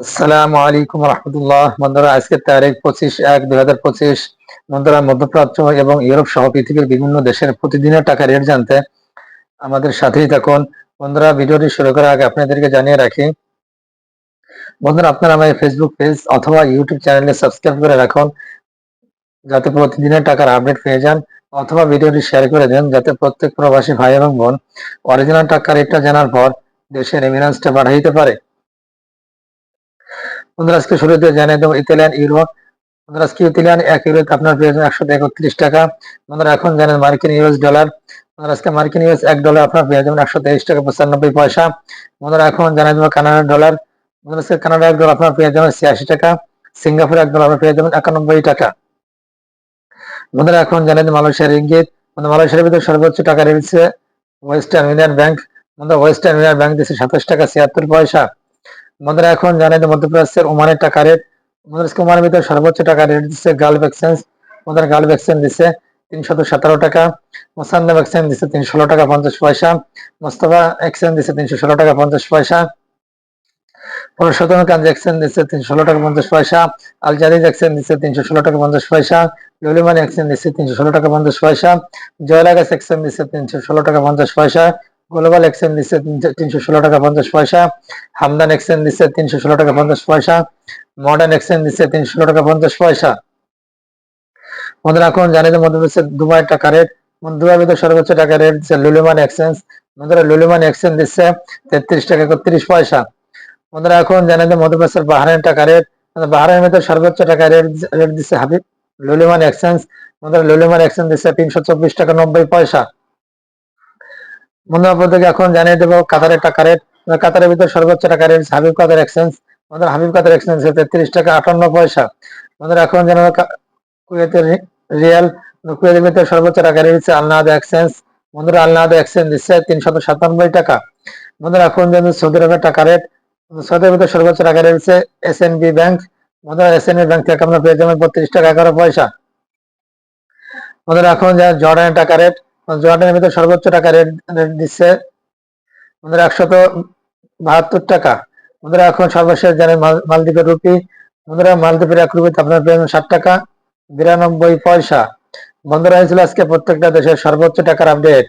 আসসালামু আলাইকুম রহমতুল্লাহ। বন্ধুরা, আজকের তারিখ পঁচিশ এক দুই হাজার পঁচিশ। বন্ধুরা, মধ্যপ্রাচ্য এবং ইউরোপ সহ পৃথিবীর বিভিন্ন দেশের প্রতিদিনের টাকা রেট জানতে আমাদের সাথেই থাকুন। বন্ধুরা, ভিডিওটি শুরু করার আগে আপনাদেরকে জানিয়ে রাখি, বন্ধুরা, আপনারা আমার ফেসবুক পেজ অথবা ইউটিউব চ্যানেলে সাবস্ক্রাইব করে রাখুন, যাতে প্রতিদিনের টাকার আপডেট পেয়ে যান, অথবা ভিডিওটি শেয়ার করে দেন, যাতে প্রত্যেক প্রবাসী ভাই এবং বোন অরিজিনাল টাকা রেটটা জানার পর দেশের রেমিনান্সটা বাড়াইতে পারে। বন্ধুরা আজকে শুরুতে জানিয়ে দেবো ইতালিয়ান ইউরো আজকে ইতালিয়ান এক ইউরোতে আপনার পেয়ে যাবেন একশো একত্রিশ টাকা। বন্ধুরা এখন জানেন মার্কিন ইউএস ডলার। আজকে মার্কিন ইউএস এক ডলার আপনার পেয়ে যাবেন একশো তেইশ টাকা পঁচানব্বই পয়সা। বন্ধুরা এখন জানিয়ে দেবো কানাডার ডলার। আজকে কানাডা এক ডলার আপনার পেয়ে যাবেন ছিয়াশি টাকা। সিঙ্গাপুর এক ডলার আপনার পেয়ে যাবেন একানব্বই টাকা। বন্ধুরা এখন জানেন মালয়েশিয়ার ইঙ্গিত। মালয়েশিয়ার ভিতরে সর্বোচ্চ টাকা রেখেছে ওয়েস্টার্ন ইউনিয়ন ব্যাংক। বন্ধুরা ওয়েস্টার্ন ইউনিয়ন ব্যাংক দিচ্ছে সাতাশ টাকা ছিয়াত্তর পয়সা। বন্ধুরা, এখন জানেন যে মধ্যপ্রাচ্যের ওমানের টাকা রেট বন্ধুরা ওমানের ভিতরে সর্বোচ্চ টাকা রেট দিচ্ছে গালফ এক্সচেঞ্জ বন্ধুরা গালফ এক্সচেঞ্জ দিচ্ছে তিনশত সতেরো টাকা। মোসান্নব এক্সচেঞ্জ দিচ্ছে তিনশো ষোলো টাকা পঞ্চাশ পয়সা। মোস্তফা এক্সচেঞ্জ দিচ্ছে তিনশো ষোলো টাকা পঞ্চাশ পয়সা। পুরুষোত্তম এক্সচেঞ্জ দিচ্ছে তিনশো ষোলো টাকা পঞ্চাশ পয়সা। আল জাদিদ এক্সচেঞ্জ দিচ্ছে তিনশো ষোলো টাকা পঞ্চাশ পয়সা। লুলিমান এক্সচেঞ্জ দিচ্ছে তিনশো ষোলো টাকা পঞ্চাশ পয়সা। জয়লাগাস এক্সচেঞ্জ দিচ্ছে তিনশো ষোলো টাকা পঞ্চাশ পয়সা। গ্লোবাল এক্সচেঞ্জ দিচ্ছে তিনশো ষোলো টাকা পঞ্চাশ পয়সা। হামদান এক্সচেঞ্জ দিচ্ছে তিনশো ষোলো টাকা পঞ্চাশ পয়সা। মডার্ন এক্সচেঞ্জ দিচ্ছে তিনশো ষোলো টাকা পঞ্চাশ পয়সা। বন্ধুরা, এখন জানি যে মধ্যপ্রদেশের দুবাই টাকা রেট দুবাই ভিতরে সর্বোচ্চ টাকা রেট দিচ্ছে লুলিমান এক্সচেঞ্জ বন্ধুরা লুলিমান এক্সচেঞ্জ দিচ্ছে তেত্রিশ টাকা একত্রিশ পয়সা। বন্ধুরা, এখন জানেন যে মধ্যপ্রদেশের বাহারের টাকা রেট বাহারের ভিতরে সর্বোচ্চ টাকা রেট রেট দিচ্ছে হাবিব। লুলিমান এক্সচেঞ্জ বন্ধুরা লুলিমান এক্সচেঞ্জ দিচ্ছে তিনশো চব্বিশ টাকা নব্বই পয়সা। বন্ধুরা আপনাদেরকে এখন জানিয়ে দেবো, কাতারের টাকা রেট কাতারের ভিতরে সর্বোচ্চ টাকা রেট হাবিব কাতার এক্সচেঞ্জ বন্ধুরা, হাবিব কাতার এক্সচেঞ্জ তেত্রিশ টাকা আটান্ন পয়সা। বন্ধুরা, এখন জানাব কুয়েতের রিয়াল। কুয়েতের ভিতরে সর্বোচ্চ টাকা রেট দিচ্ছে আলনাদ এক্সচেঞ্জ বন্ধুরা আলনাদ এক্সচেঞ্জ দিচ্ছে তিনশত সাতানব্বই টাকা। বন্ধুরা, এখন জানেন সৌদি আরবের টাকা রেট সৌদি আরবের সর্বোচ্চ টাকা রেট দিচ্ছে এস এন বি ব্যাংক বন্ধুরা এস এন বি ব্যাংক থেকে আপনার পেয়ে যাবেন বত্রিশ টাকা এগারো পয়সা। বন্ধুরা, এখন যা জর্ডানের টাকা রেট জর্ডানের ভিতরে সর্বোচ্চ টাকা রেট রেট দিচ্ছে। আমাদের একশত বাহাত্তর টাকা। বন্ধুরা, এখন সর্বশেষ জানেন মালদ্বীপের রুপি, বন্ধুরা, মালদ্বীপের এক রুপিতে আপনার পেয়ে ষাট টাকা, বিরানব্বই পয়সা। বন্ধুরা হয়েছিল আজকে প্রত্যেকটা দেশের সর্বোচ্চ টাকার আপডেট